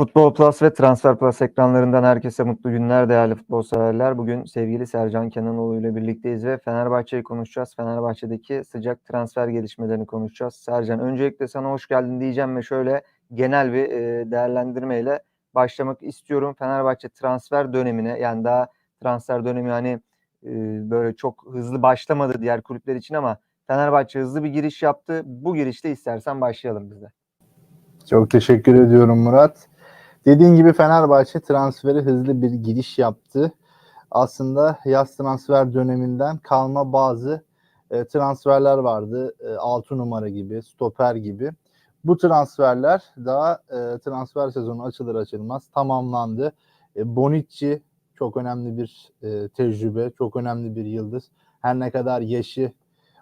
Futbol Plus ve Transfer Plus ekranlarından herkese mutlu günler değerli futbol severler. Bugün sevgili Sercan Kenanoğlu ile birlikteyiz ve Fenerbahçe'yi konuşacağız. Fenerbahçe'deki sıcak transfer gelişmelerini konuşacağız. Sercan öncelikle sana hoş geldin diyeceğim ve şöyle genel bir e, değerlendirmeyle başlamak istiyorum. Fenerbahçe transfer dönemine yani daha transfer dönemi hani e, böyle çok hızlı başlamadı diğer kulüpler için ama Fenerbahçe hızlı bir giriş yaptı. Bu girişte istersen başlayalım biz de. Çok teşekkür ediyorum Murat. Dediğin gibi Fenerbahçe transferi hızlı bir giriş yaptı. Aslında yaz transfer döneminden kalma bazı e, transferler vardı. E, 6 numara gibi, stoper gibi. Bu transferler daha e, transfer sezonu açılır açılmaz tamamlandı. E, Bonucci çok önemli bir e, tecrübe, çok önemli bir yıldız. Her ne kadar yaşı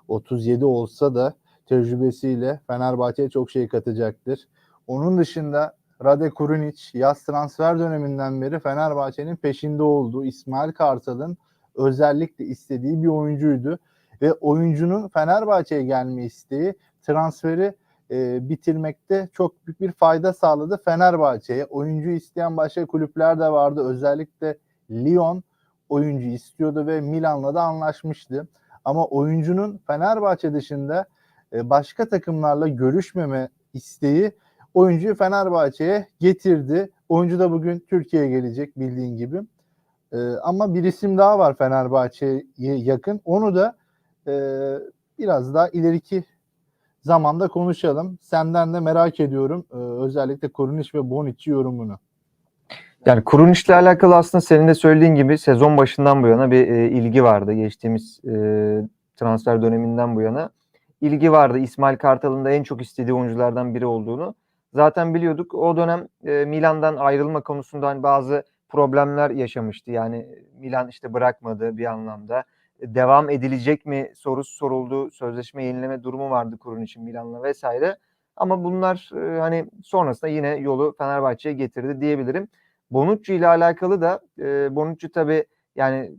37 olsa da tecrübesiyle Fenerbahçe'ye çok şey katacaktır. Onun dışında Rade Kurunic yaz transfer döneminden beri Fenerbahçe'nin peşinde olduğu İsmail Kartal'ın özellikle istediği bir oyuncuydu. Ve oyuncunun Fenerbahçe'ye gelme isteği transferi e, bitirmekte çok büyük bir fayda sağladı Fenerbahçe'ye. Oyuncu isteyen başka kulüpler de vardı. Özellikle Lyon oyuncu istiyordu ve Milan'la da anlaşmıştı. Ama oyuncunun Fenerbahçe dışında e, başka takımlarla görüşmeme isteği oyuncuyu Fenerbahçe'ye getirdi. Oyuncu da bugün Türkiye'ye gelecek bildiğin gibi. Ee, ama bir isim daha var Fenerbahçe'ye yakın. Onu da e, biraz daha ileriki zamanda konuşalım. Senden de merak ediyorum. Ee, özellikle Korunic ve Bonucci yorumunu. Yani Kuruniş'le alakalı aslında senin de söylediğin gibi sezon başından bu yana bir e, ilgi vardı. Geçtiğimiz e, transfer döneminden bu yana ilgi vardı. İsmail Kartal'ın da en çok istediği oyunculardan biri olduğunu zaten biliyorduk. O dönem e, Milan'dan ayrılma konusunda hani bazı problemler yaşamıştı. Yani Milan işte bırakmadı bir anlamda. E, devam edilecek mi sorusu soruldu. Sözleşme yenileme durumu vardı kurun için Milan'la vesaire. Ama bunlar e, hani sonrasında yine yolu Fenerbahçe'ye getirdi diyebilirim. Bonucci ile alakalı da e, Bonucci tabii yani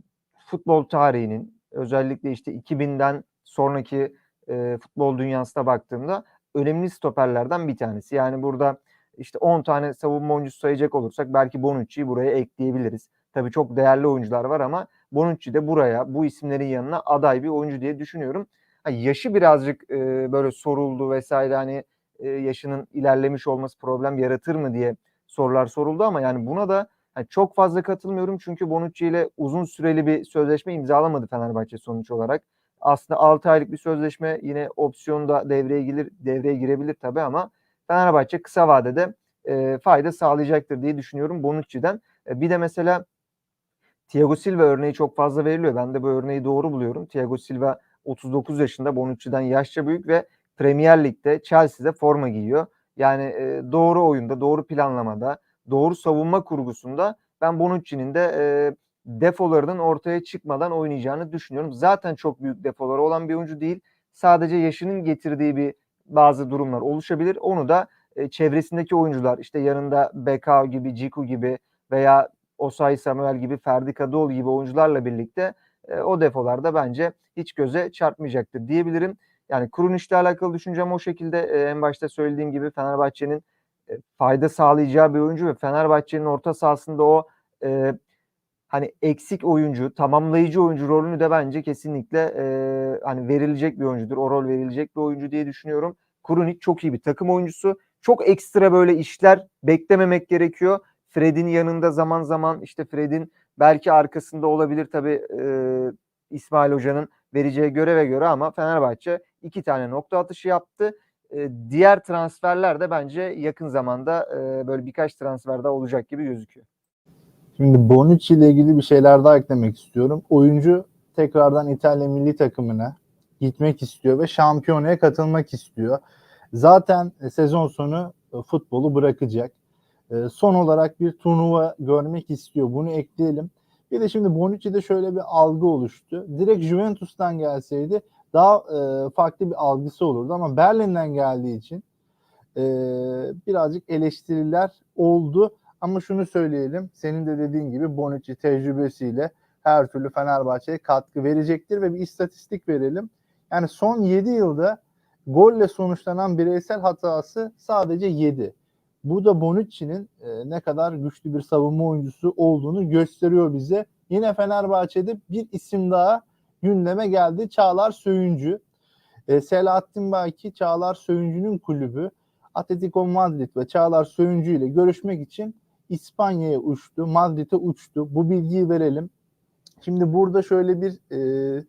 futbol tarihinin özellikle işte 2000'den sonraki e, futbol dünyasına baktığımda önemli stoperlerden bir tanesi. Yani burada işte 10 tane savunma oyuncusu sayacak olursak belki Bonucci'yi buraya ekleyebiliriz. Tabii çok değerli oyuncular var ama Bonucci de buraya bu isimlerin yanına aday bir oyuncu diye düşünüyorum. Yani yaşı birazcık e, böyle soruldu vesaire hani e, yaşının ilerlemiş olması problem yaratır mı diye sorular soruldu ama yani buna da yani çok fazla katılmıyorum çünkü Bonucci ile uzun süreli bir sözleşme imzalamadı Fenerbahçe sonuç olarak aslında 6 aylık bir sözleşme yine opsiyon da devreye girer, devreye girebilir tabii ama Fenerbahçe kısa vadede e, fayda sağlayacaktır diye düşünüyorum Bonucci'den. E, bir de mesela Thiago Silva örneği çok fazla veriliyor. Ben de bu örneği doğru buluyorum. Thiago Silva 39 yaşında Bonucci'den yaşça büyük ve Premier Lig'de Chelsea'de forma giyiyor. Yani e, doğru oyunda, doğru planlamada, doğru savunma kurgusunda ben Bonucci'nin de e, defolarının ortaya çıkmadan oynayacağını düşünüyorum. Zaten çok büyük defoları olan bir oyuncu değil. Sadece yaşının getirdiği bir bazı durumlar oluşabilir. Onu da e, çevresindeki oyuncular işte yanında Bekao gibi, Ciku gibi veya Osay Samuel gibi, Ferdi Kadıoğlu gibi oyuncularla birlikte e, o defolarda bence hiç göze çarpmayacaktır diyebilirim. Yani Kuruniş'le alakalı düşüncem o şekilde e, en başta söylediğim gibi Fenerbahçe'nin e, fayda sağlayacağı bir oyuncu ve Fenerbahçe'nin orta sahasında o e, hani eksik oyuncu, tamamlayıcı oyuncu rolünü de bence kesinlikle e, hani verilecek bir oyuncudur. O rol verilecek bir oyuncu diye düşünüyorum. Kurunic çok iyi bir takım oyuncusu. Çok ekstra böyle işler beklememek gerekiyor. Fred'in yanında zaman zaman işte Fred'in belki arkasında olabilir tabii e, İsmail Hoca'nın vereceği göreve göre ama Fenerbahçe iki tane nokta atışı yaptı. E, diğer transferler de bence yakın zamanda e, böyle birkaç transfer daha olacak gibi gözüküyor. Şimdi Bonucci ile ilgili bir şeyler daha eklemek istiyorum. Oyuncu tekrardan İtalya milli takımına gitmek istiyor ve şampiyonaya katılmak istiyor. Zaten sezon sonu e, futbolu bırakacak. E, son olarak bir turnuva görmek istiyor. Bunu ekleyelim. Bir de şimdi Bonucci'de şöyle bir algı oluştu. Direkt Juventus'tan gelseydi daha e, farklı bir algısı olurdu ama Berlin'den geldiği için birazcık eleştiriler oldu. Ama şunu söyleyelim. Senin de dediğin gibi Bonucci tecrübesiyle her türlü Fenerbahçe'ye katkı verecektir ve bir istatistik verelim. Yani son 7 yılda golle sonuçlanan bireysel hatası sadece 7. Bu da Bonucci'nin e, ne kadar güçlü bir savunma oyuncusu olduğunu gösteriyor bize. Yine Fenerbahçe'de bir isim daha gündeme geldi. Çağlar Söyüncü. E, Selahattin Baki Çağlar Söyüncü'nün kulübü Atletico Madrid ve Çağlar Söyüncü ile görüşmek için İspanya'ya uçtu. Madrid'e uçtu. Bu bilgiyi verelim. Şimdi burada şöyle bir e,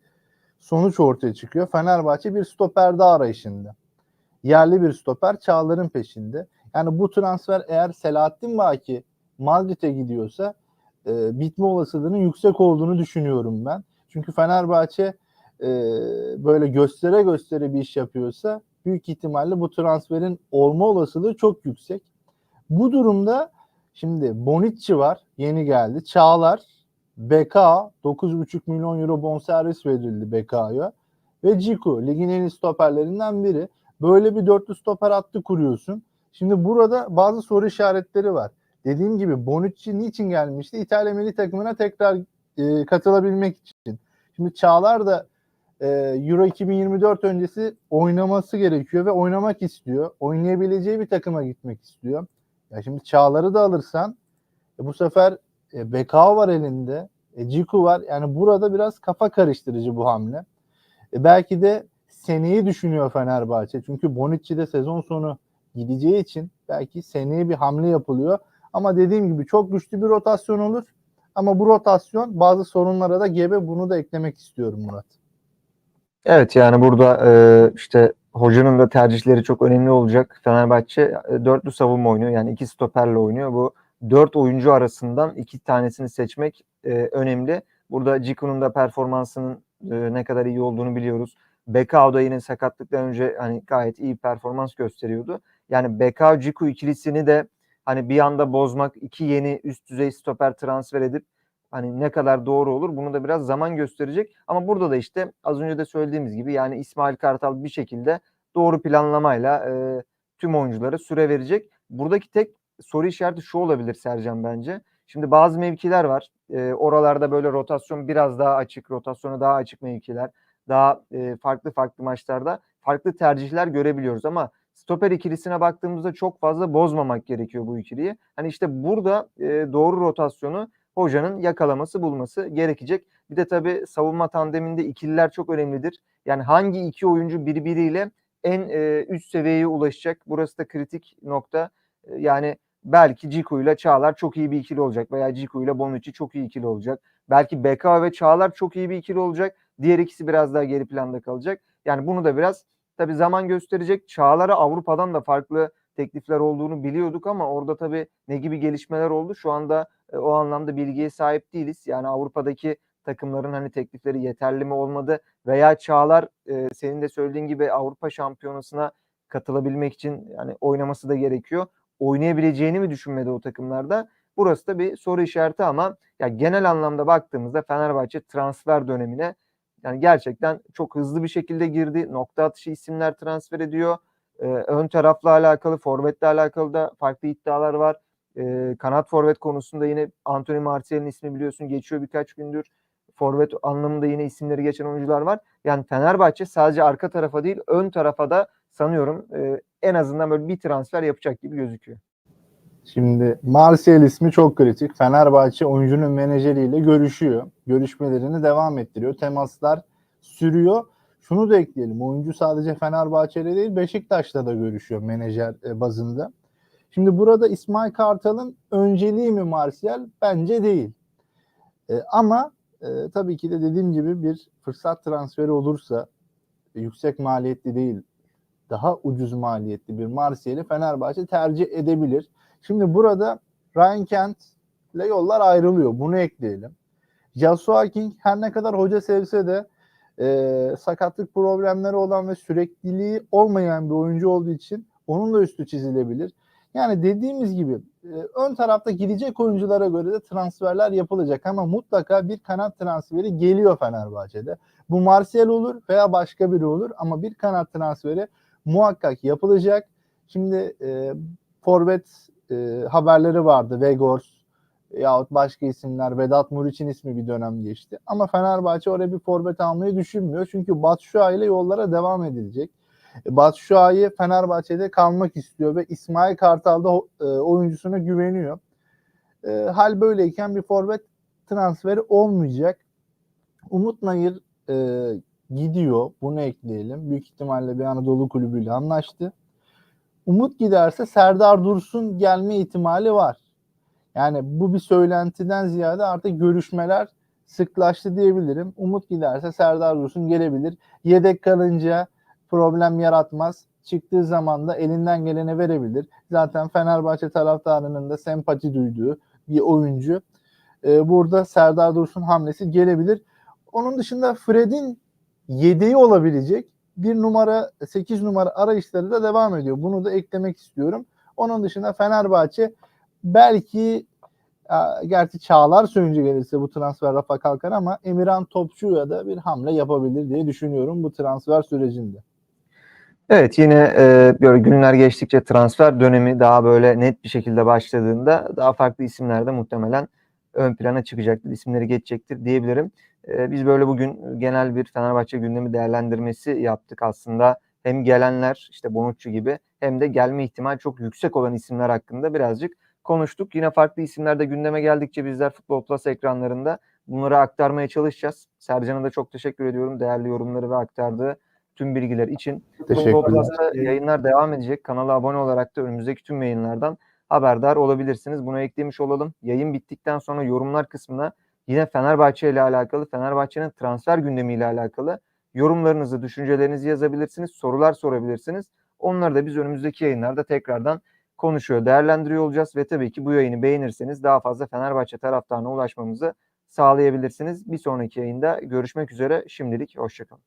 sonuç ortaya çıkıyor. Fenerbahçe bir stoper daha arayışında. Yerli bir stoper Çağlar'ın peşinde. Yani bu transfer eğer Selahattin Baki Madrid'e gidiyorsa e, bitme olasılığının yüksek olduğunu düşünüyorum ben. Çünkü Fenerbahçe e, böyle göstere göstere bir iş yapıyorsa büyük ihtimalle bu transferin olma olasılığı çok yüksek. Bu durumda şimdi Bonucci var yeni geldi. Çağlar, BK 9,5 milyon euro bonservis verildi BK'ya ve Ciku ligin en iyi stoperlerinden biri. Böyle bir dörtlü stoper hattı kuruyorsun. Şimdi burada bazı soru işaretleri var. Dediğim gibi Bonucci niçin gelmişti? İtalya milli takımına tekrar e, katılabilmek için. Şimdi Çağlar da e, Euro 2024 öncesi oynaması gerekiyor ve oynamak istiyor. Oynayabileceği bir takıma gitmek istiyor. Ya şimdi Çağlar'ı da alırsan e, bu sefer e, Bekao var elinde. E, Ciku var. Yani burada biraz kafa karıştırıcı bu hamle. E, belki de seneyi düşünüyor Fenerbahçe. Çünkü Bonucci de sezon sonu gideceği için belki seneye bir hamle yapılıyor. Ama dediğim gibi çok güçlü bir rotasyon olur. Ama bu rotasyon bazı sorunlara da gebe. Bunu da eklemek istiyorum Murat. Evet yani burada e, işte hocanın da tercihleri çok önemli olacak. Fenerbahçe e, dörtlü savunma oynuyor. Yani iki stoperle oynuyor. Bu dört oyuncu arasından iki tanesini seçmek e, önemli. Burada Ciku'nun da performansının e, ne kadar iyi olduğunu biliyoruz. Bekao da yine sakatlıktan önce hani gayet iyi performans gösteriyordu. Yani Bekao Ciku ikilisini de hani bir anda bozmak, iki yeni üst düzey stoper transfer edip hani ne kadar doğru olur bunu da biraz zaman gösterecek. Ama burada da işte az önce de söylediğimiz gibi yani İsmail Kartal bir şekilde doğru planlamayla e, tüm oyunculara süre verecek. Buradaki tek soru işareti şu olabilir Sercan bence. Şimdi bazı mevkiler var. E, oralarda böyle rotasyon biraz daha açık, rotasyonu daha açık mevkiler. Daha e, farklı farklı maçlarda farklı tercihler görebiliyoruz ama stoper ikilisine baktığımızda çok fazla bozmamak gerekiyor bu ikiliyi. Hani işte burada e, doğru rotasyonu hocanın yakalaması bulması gerekecek. Bir de tabii savunma tandeminde ikililer çok önemlidir. Yani hangi iki oyuncu birbiriyle en e, üst seviyeye ulaşacak? Burası da kritik nokta. E, yani belki Ciku ile Çağlar çok iyi bir ikili olacak veya Ciku ile Bonucci çok iyi ikili olacak. Belki Beka ve Çağlar çok iyi bir ikili olacak. Diğer ikisi biraz daha geri planda kalacak. Yani bunu da biraz tabii zaman gösterecek. Çağlar'a Avrupa'dan da farklı teklifler olduğunu biliyorduk ama orada tabii ne gibi gelişmeler oldu? Şu anda e, o anlamda bilgiye sahip değiliz. Yani Avrupa'daki takımların hani teklifleri yeterli mi olmadı veya Çağlar e, senin de söylediğin gibi Avrupa Şampiyonası'na katılabilmek için yani oynaması da gerekiyor. Oynayabileceğini mi düşünmedi o takımlarda? Burası da bir soru işareti ama ya genel anlamda baktığımızda Fenerbahçe transfer dönemine yani gerçekten çok hızlı bir şekilde girdi. Nokta atışı isimler transfer ediyor. Ee, ön tarafla alakalı, forvetle alakalı da farklı iddialar var. Ee, kanat forvet konusunda yine Anthony Martial'in ismi biliyorsun geçiyor birkaç gündür. Forvet anlamında yine isimleri geçen oyuncular var. Yani Fenerbahçe sadece arka tarafa değil ön tarafa da sanıyorum e, en azından böyle bir transfer yapacak gibi gözüküyor. Şimdi Martial ismi çok kritik. Fenerbahçe oyuncunun menajeriyle görüşüyor. Görüşmelerini devam ettiriyor. Temaslar sürüyor. Şunu da ekleyelim. Oyuncu sadece Fenerbahçe'yle değil Beşiktaş'la da görüşüyor menajer e, bazında. Şimdi burada İsmail Kartal'ın önceliği mi Martial? Bence değil. E, ama e, tabii ki de dediğim gibi bir fırsat transferi olursa yüksek maliyetli değil daha ucuz maliyetli bir Martial'i Fenerbahçe tercih edebilir. Şimdi burada Ryan Kent ile yollar ayrılıyor. Bunu ekleyelim. Joshua King her ne kadar hoca sevse de e, sakatlık problemleri olan ve sürekliliği olmayan bir oyuncu olduğu için onun da üstü çizilebilir. Yani dediğimiz gibi e, ön tarafta gidecek oyunculara göre de transferler yapılacak ama mutlaka bir kanat transferi geliyor Fenerbahçe'de. Bu Martial olur veya başka biri olur ama bir kanat transferi muhakkak yapılacak. Şimdi e, forvet e, haberleri vardı. Vegors yahut başka isimler. Vedat Muriç'in ismi bir dönem geçti. Ama Fenerbahçe oraya bir forvet almayı düşünmüyor. Çünkü Batshuayi ile yollara devam edilecek. Batu Şua'yı Fenerbahçe'de kalmak istiyor ve İsmail Kartal da e, oyuncusuna güveniyor. E, hal böyleyken bir forvet transferi olmayacak. Umut Nayır e, gidiyor. Bunu ekleyelim. Büyük ihtimalle bir Anadolu kulübüyle anlaştı. Umut giderse Serdar Dursun gelme ihtimali var. Yani bu bir söylentiden ziyade artık görüşmeler sıklaştı diyebilirim. Umut giderse Serdar Dursun gelebilir. Yedek kalınca problem yaratmaz. Çıktığı zaman da elinden geleni verebilir. Zaten Fenerbahçe taraftarının da sempati duyduğu bir oyuncu. Ee, burada Serdar Dursun hamlesi gelebilir. Onun dışında Fred'in yedeği olabilecek bir numara 8 numara arayışları da devam ediyor. Bunu da eklemek istiyorum. Onun dışında Fenerbahçe belki ya, gerçi Çağlar Söyüncü gelirse bu transfer rafa kalkar ama Emirhan Topçu'ya da bir hamle yapabilir diye düşünüyorum bu transfer sürecinde. Evet yine e, böyle günler geçtikçe transfer dönemi daha böyle net bir şekilde başladığında daha farklı isimler de muhtemelen ön plana çıkacaktır. isimleri geçecektir diyebilirim. E, biz böyle bugün genel bir Fenerbahçe gündemi değerlendirmesi yaptık aslında. Hem gelenler işte Bonucci gibi hem de gelme ihtimal çok yüksek olan isimler hakkında birazcık konuştuk. Yine farklı isimler de gündeme geldikçe bizler Futbol Plus ekranlarında bunları aktarmaya çalışacağız. Sercan'a da çok teşekkür ediyorum değerli yorumları ve aktardığı tüm bilgiler için. Futbol Teşekkürler. Plus'ta yayınlar devam edecek. Kanala abone olarak da önümüzdeki tüm yayınlardan haberdar olabilirsiniz. Bunu eklemiş olalım. Yayın bittikten sonra yorumlar kısmına yine Fenerbahçe ile alakalı, Fenerbahçe'nin transfer gündemiyle alakalı yorumlarınızı, düşüncelerinizi yazabilirsiniz, sorular sorabilirsiniz. Onları da biz önümüzdeki yayınlarda tekrardan konuşuyor, değerlendiriyor olacağız ve tabii ki bu yayını beğenirseniz daha fazla Fenerbahçe taraftarına ulaşmamızı sağlayabilirsiniz. Bir sonraki yayında görüşmek üzere. Şimdilik hoşçakalın.